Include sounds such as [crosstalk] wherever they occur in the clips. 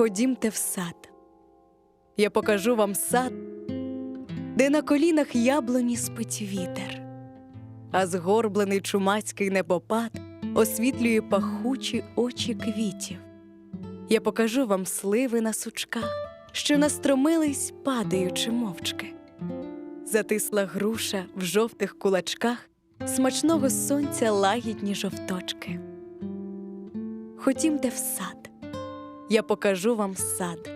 Ходімте в сад. Я покажу вам сад, де на колінах яблуні спить вітер, а згорблений чумацький небопад освітлює пахучі очі квітів. Я покажу вам сливи на сучках, що настромились, падаючи мовчки. Затисла груша в жовтих кулачках смачного сонця лагідні жовточки. Ходімте в сад, я покажу вам сад,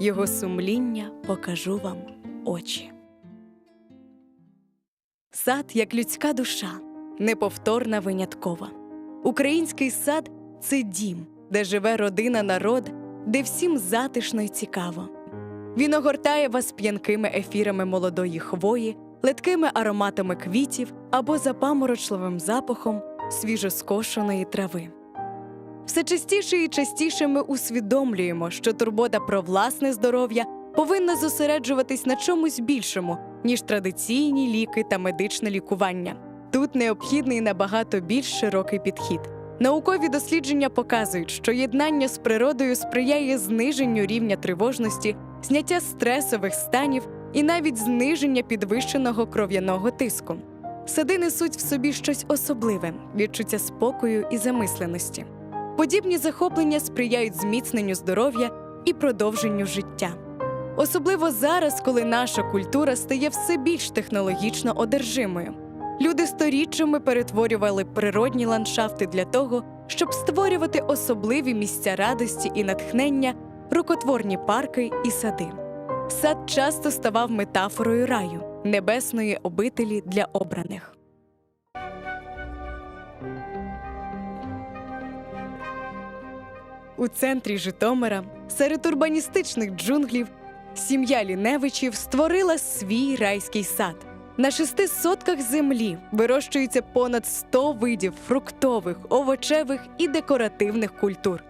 його сумління покажу вам очі. Сад як людська душа, неповторна виняткова. Український сад це дім, де живе родина народ, де всім затишно й цікаво. Він огортає вас п'янкими ефірами молодої хвої, леткими ароматами квітів або запаморочливим запахом свіжоскошеної трави. Все частіше і частіше ми усвідомлюємо, що турбота про власне здоров'я повинна зосереджуватись на чомусь більшому, ніж традиційні ліки та медичне лікування. Тут необхідний набагато більш широкий підхід. Наукові дослідження показують, що єднання з природою сприяє зниженню рівня тривожності, зняття стресових станів і навіть зниження підвищеного кров'яного тиску. Сади несуть в собі щось особливе, відчуття спокою і замисленості. Подібні захоплення сприяють зміцненню здоров'я і продовженню життя. Особливо зараз, коли наша культура стає все більш технологічно одержимою. Люди сторіччями перетворювали природні ландшафти для того, щоб створювати особливі місця радості і натхнення, рукотворні парки і сади. Сад часто ставав метафорою раю, небесної обителі для обраних. У центрі Житомира, серед урбаністичних джунглів, сім'я Ліневичів створила свій райський сад. На шести сотках землі вирощується понад 100 видів фруктових, овочевих і декоративних культур.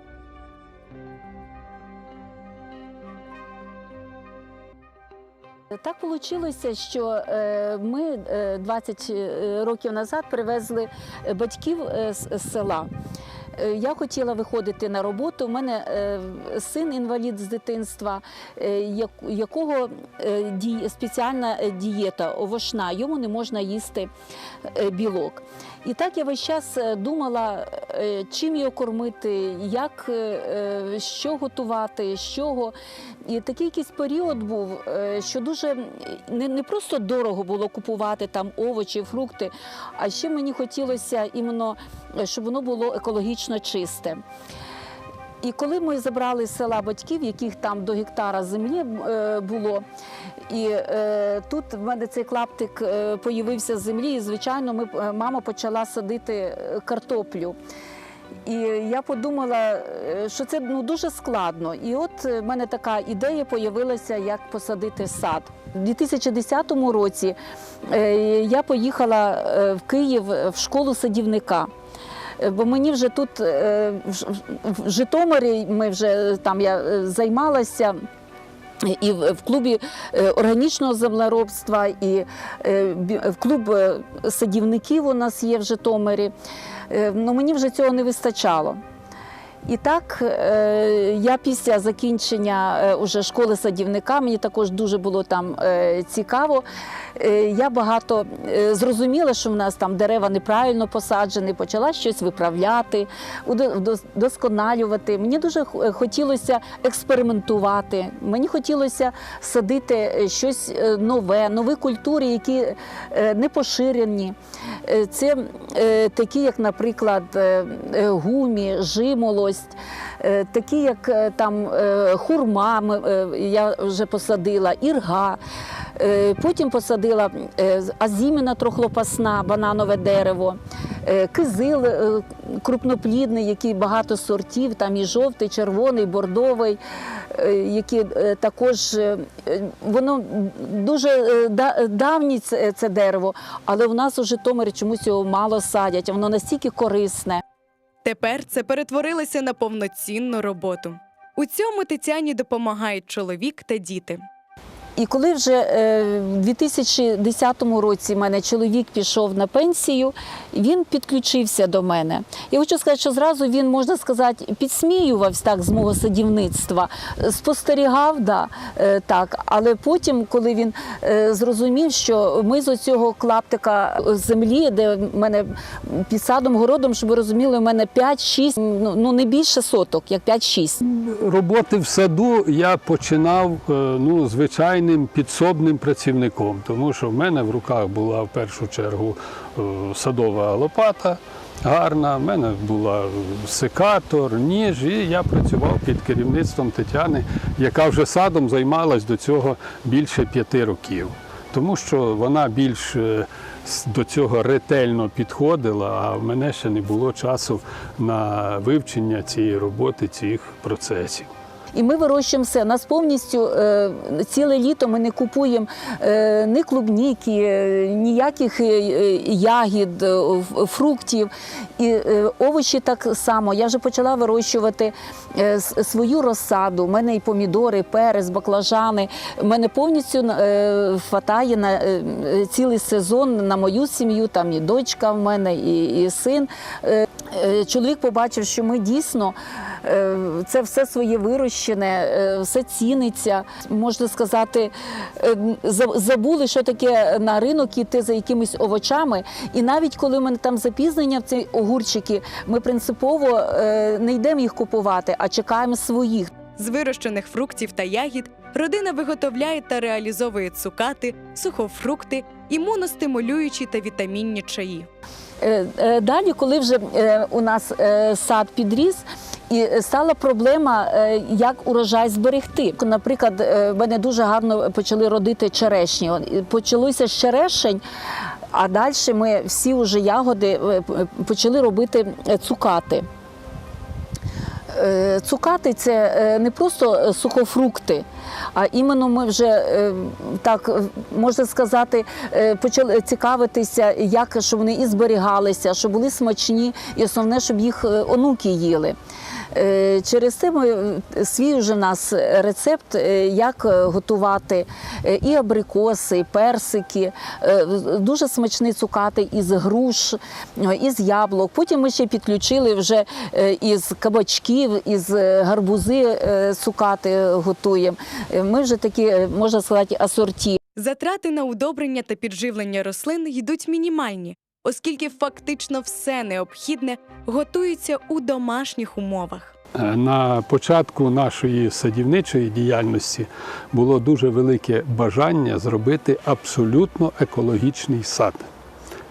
Так вийшло, що е, ми е, 20 років назад привезли батьків е, з села. Е, Я хотіла виходити на роботу. У мене е, син інвалід з дитинства, е, якого спеціальна дієта овошна, йому не можна їсти білок. І так я весь час е, думала, е, чим його кормити, як, е, що готувати, з чого. І такий якийсь період був, що дуже не, не просто дорого було купувати там овочі, фрукти, а ще мені хотілося іменно, щоб воно було екологічно чисте. І коли ми забрали з села батьків, яких там до гектара землі е, було, і е, тут в мене цей клаптик е, появився з землі, і звичайно, ми, мама почала садити картоплю. І я подумала, що це ну, дуже складно. І от в мене така ідея з'явилася, як посадити сад. У 2010 році я поїхала в Київ в школу садівника. Е, Бо мені вже тут е, в Житомирі ми вже там я е, займалася. І в клубі е, органічного землеробства, і е, в клуб е, садівників у нас є в Житомирі. Е, Ну, мені вже цього не вистачало. І так, е, я після закінчення е, уже школи садівника, мені також дуже було там е, цікаво. Я багато зрозуміла, що в нас там дерева неправильно посаджені, почала щось виправляти, вдосконалювати. Мені дуже хотілося експериментувати. Мені хотілося садити щось нове, нові культури, які не поширені. Це такі, як, наприклад, гумі, жимолость, е, такі, як е, там е, хурма, я вже посадила, ірга. Потім посадила азіміна трохлопасна, бананове дерево, кизил крупноплідний, який багато сортів, там і жовтий, червоний, бордовий, які також воно дуже давнє це, дерево, але у нас у Житомирі чомусь його мало садять, воно настільки корисне. Тепер це перетворилося на повноцінну роботу. У цьому Тетяні допомагають чоловік та діти. І коли вже е, в 2010 році в мене чоловік пішов на пенсію, він підключився до мене. Я хочу сказати, що зразу він, можна сказати, підсміювався так з мого садівництва, спостерігав, да, е, так. Але потім, коли він е, зрозумів, що ми з оцього клаптика землі, де в мене під садом городом, щоб ви розуміли, у мене 5-6, ну, ну не більше соток, як 5-6. Роботи в саду я починав ну, звичайним підсобним працівником, тому що в мене в руках була в першу чергу е, садова лопата гарна, в мене була секатор, ніж, і я працював під керівництвом Тетяни, яка вже садом займалась до цього більше п'яти років. Тому що вона більш е, до цього ретельно підходила, а в мене ще не було часу на вивчення цієї роботи, цих процесів. І ми вирощуємо все. Нас повністю е, ціле літо ми не купуємо е, ні клубніки, е, ніяких ягід, фруктів. І овочі так само. Я вже почала вирощувати свою розсаду. У мене і помідори, перець, баклажани. У мене повністю хватає на цілий сезон на мою сім'ю. Там і дочка в мене, і, і син. Чоловік побачив, що ми дійсно це все своє вирощене, е, все ціниться. Можна сказати, е, забули, що таке на ринок іти за якимись овочами. І навіть коли в мене там запізнення в ці огурчики, ми принципово е, не йдемо їх купувати, а чекаємо своїх. З вирощених фруктів та ягід родина виготовляє та реалізовує цукати, сухофрукти, імуностимулюючі та вітамінні чаї. Е, е, Далі, коли вже е, у нас е, сад підріс. І стала проблема, е, як урожай зберегти. Наприклад, е, в мене дуже гарно почали родити черешні. Почалося з черешень, а далі ми всі вже ягоди е, почали робити е, цукати. Е, Цукати це е, не просто е, сухофрукти, а іменно ми вже е, так е, можна сказати, е, почали цікавитися, як щоб вони і зберігалися, щоб були смачні, і основне, щоб їх е, онуки їли. Е, Через це ми е, свій вже в нас рецепт, е, як готувати і абрикоси, і персики, дуже смачні цукати із груш, із яблук. Потім ми ще підключили вже із кабачків, із гарбузи цукати готуємо. Ми вже такі, можна сказати, асорті. Затрати на удобрення та підживлення рослин йдуть мінімальні, оскільки фактично все необхідне готується у домашніх умовах. Е, На початку нашої садівничої діяльності було дуже велике бажання зробити абсолютно екологічний сад.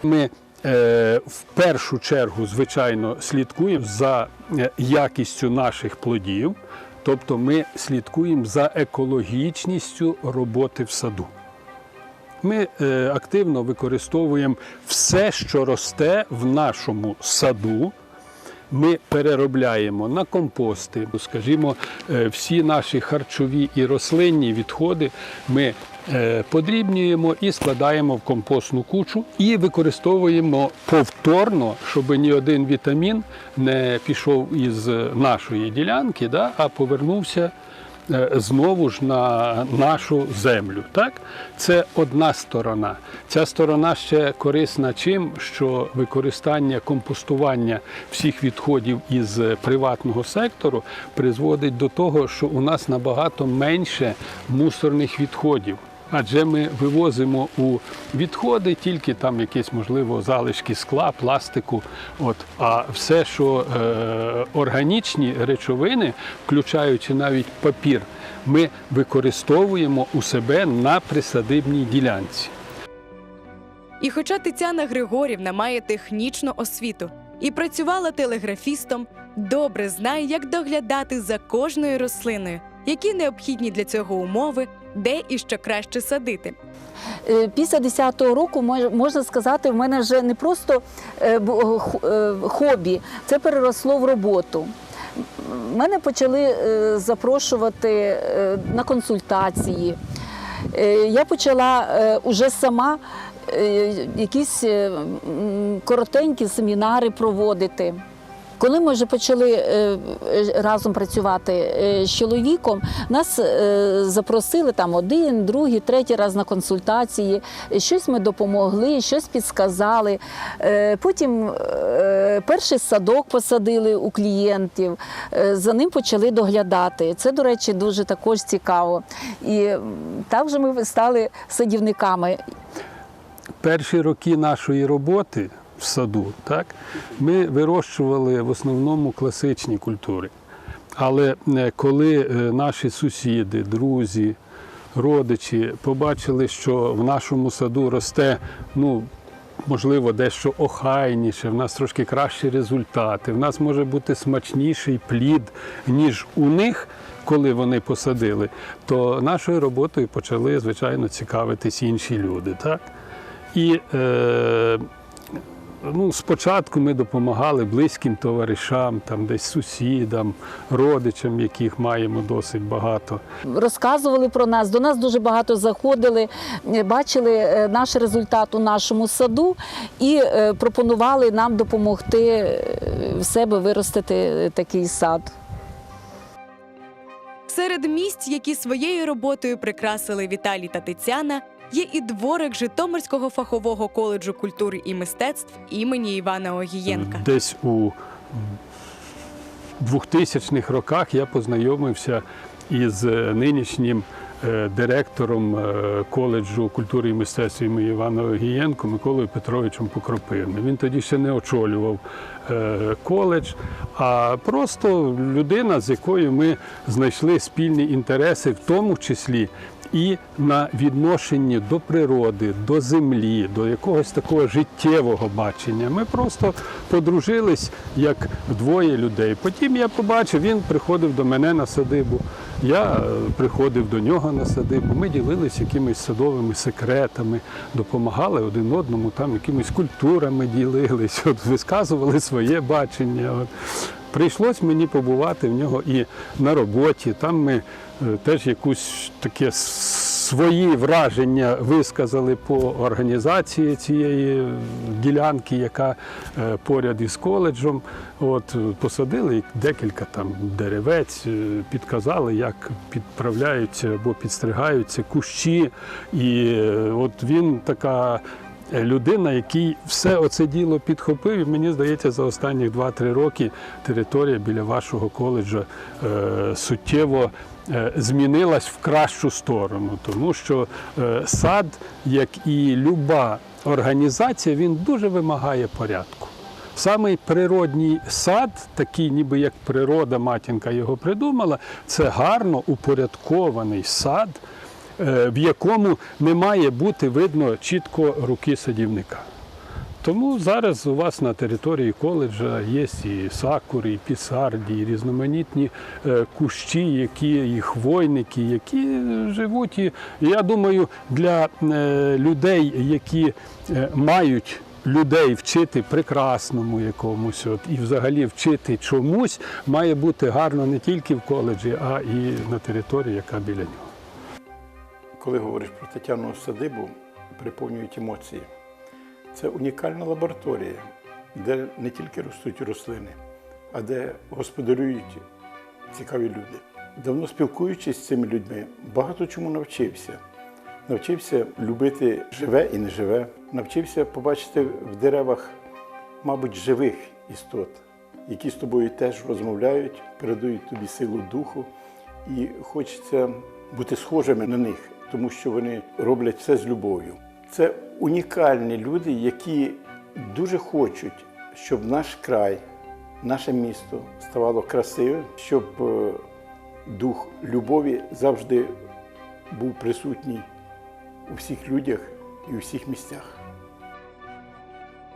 Ми е, в першу чергу, звичайно, слідкуємо за е, якістю наших плодів, тобто ми слідкуємо за екологічністю роботи в саду. Ми е, активно використовуємо все, що росте в нашому саду. Ми переробляємо на компости, скажімо, е, всі наші харчові і рослинні відходи ми е, подрібнюємо і складаємо в компостну кучу і використовуємо повторно, щоб ні один вітамін не пішов із нашої ділянки, да, а повернувся знову ж на нашу землю. Так? Це одна сторона. Ця сторона ще корисна чим, що використання компостування всіх відходів із приватного сектору призводить до того, що у нас набагато менше мусорних відходів. Адже ми вивозимо у відходи тільки там якісь, можливо, залишки скла, пластику. От. А все, що е, органічні речовини, включаючи навіть папір, ми використовуємо у себе на присадибній ділянці. І хоча Тетяна Григорівна має технічну освіту і працювала телеграфістом, добре знає, як доглядати за кожною рослиною, які необхідні для цього умови, де і що краще садити. Е, Після 10-го року можна сказати, в мене вже не просто е, е, хобі, це переросло в роботу. Мене почали запрошувати на консультації. Я почала е, уже сама якісь коротенькі семінари проводити. Коли ми вже почали е, е, разом працювати е, з чоловіком, нас запросили там один, другий, третій раз на консультації. Щось ми допомогли, щось підсказали. Потім перший садок посадили у клієнтів, за ним почали доглядати. Це, до речі, дуже також цікаво. І так вже ми стали садівниками. Перші роки нашої роботи в саду, так, ми вирощували в основному класичні культури. Але е, коли е, наші сусіди, друзі, родичі побачили, що в нашому саду росте, ну, можливо, дещо охайніше, в нас трошки кращі результати, в нас може бути смачніший плід, ніж у них, коли вони посадили, то нашою роботою почали, звичайно, цікавитись інші люди. Так? І е, ну, спочатку ми допомагали близьким товаришам, там, десь сусідам, родичам, яких маємо досить багато. розказували про нас. До нас дуже багато заходили, бачили е, наш результат у нашому саду і е, пропонували нам допомогти е, в себе виростити такий сад. Серед місць, які своєю роботою прикрасили Віталій та Тетяна, є і дворик Житомирського фахового коледжу культури і мистецтв імені Івана Огієнка. Десь у 2000-х роках я познайомився із е, нинішнім е, директором е, коледжу культури і мистецтв імені Івана Огієнко Миколою Петровичем Покропивним. Він тоді ще не очолював коледж, а просто людина, з якою ми знайшли спільні інтереси, в тому числі і на відношенні до природи, до землі, до якогось такого життєвого бачення. Ми просто подружились як двоє людей. Потім я побачив, він приходив до мене на садибу, я е, приходив до нього на садибу. Ми ділились якимись садовими секретами, допомагали один одному, там якимись культурами ділились, [laughs] от, висказували своє бачення. От. Прийшлось мені побувати в нього і на роботі. Там ми е, теж якусь таке свої враження висказали по організації цієї ділянки, яка е, поряд із коледжем. От посадили декілька там деревець, е, підказали, як підправляються або підстригаються кущі. І от він така людина, який все оце діло підхопив, і мені здається, за останні 2-3 роки територія біля вашого коледжа е, суттєво е, змінилась в кращу сторону, тому що е, сад, як і люба організація, він дуже вимагає порядку. Самий природній сад, такий, ніби як природа, матінка його придумала, це гарно упорядкований сад, в якому не має бути видно чітко руки садівника. Тому зараз у вас на території коледжа є і сакури, і пісарді, і різноманітні е, кущі, які і хвойники, які е, живуть. І я думаю, для е, людей, які е, мають людей вчити прекрасному якомусь, от, і взагалі вчити чомусь, має бути гарно не тільки в коледжі, а і на території, яка біля нього. Коли говориш про Тетяну садибу, приповнюють емоції. Це унікальна лабораторія, де не тільки ростуть рослини, а де господарюють цікаві люди. Давно спілкуючись з цими людьми, багато чому навчився. Навчився любити живе і неживе, навчився побачити в деревах, мабуть, живих істот, які з тобою теж розмовляють, передають тобі силу духу, і хочеться бути схожими на них, тому що вони роблять все з любов'ю. Це унікальні люди, які дуже хочуть, щоб наш край, наше місто ставало красивим, щоб е, дух любові завжди був присутній у всіх людях і у всіх місцях.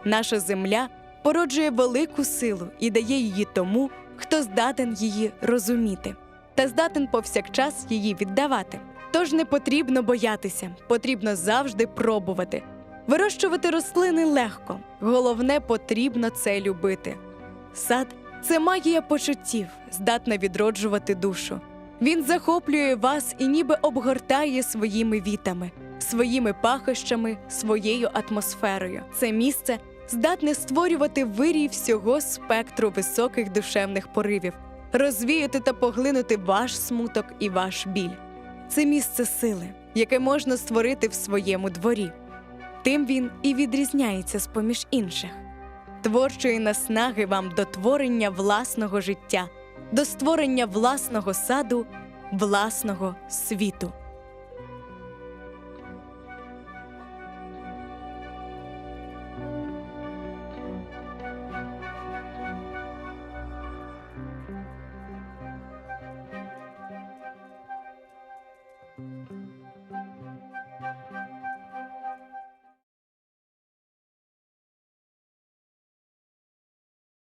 Наша земля породжує велику силу і дає її тому, хто здатен її розуміти, та здатен повсякчас її віддавати. Тож не потрібно боятися, потрібно завжди пробувати. Вирощувати рослини легко, головне потрібно це любити. Сад це магія почуттів, здатна відроджувати душу. Він захоплює вас і ніби обгортає своїми вітами, своїми пахощами, своєю атмосферою. Це місце, здатне створювати вирій всього спектру високих душевних поривів, розвіяти та поглинути ваш смуток і ваш біль. Це місце сили, яке можна створити в своєму дворі. Тим він і відрізняється з поміж інших творчої наснаги вам до творення власного життя, до створення власного саду, власного світу.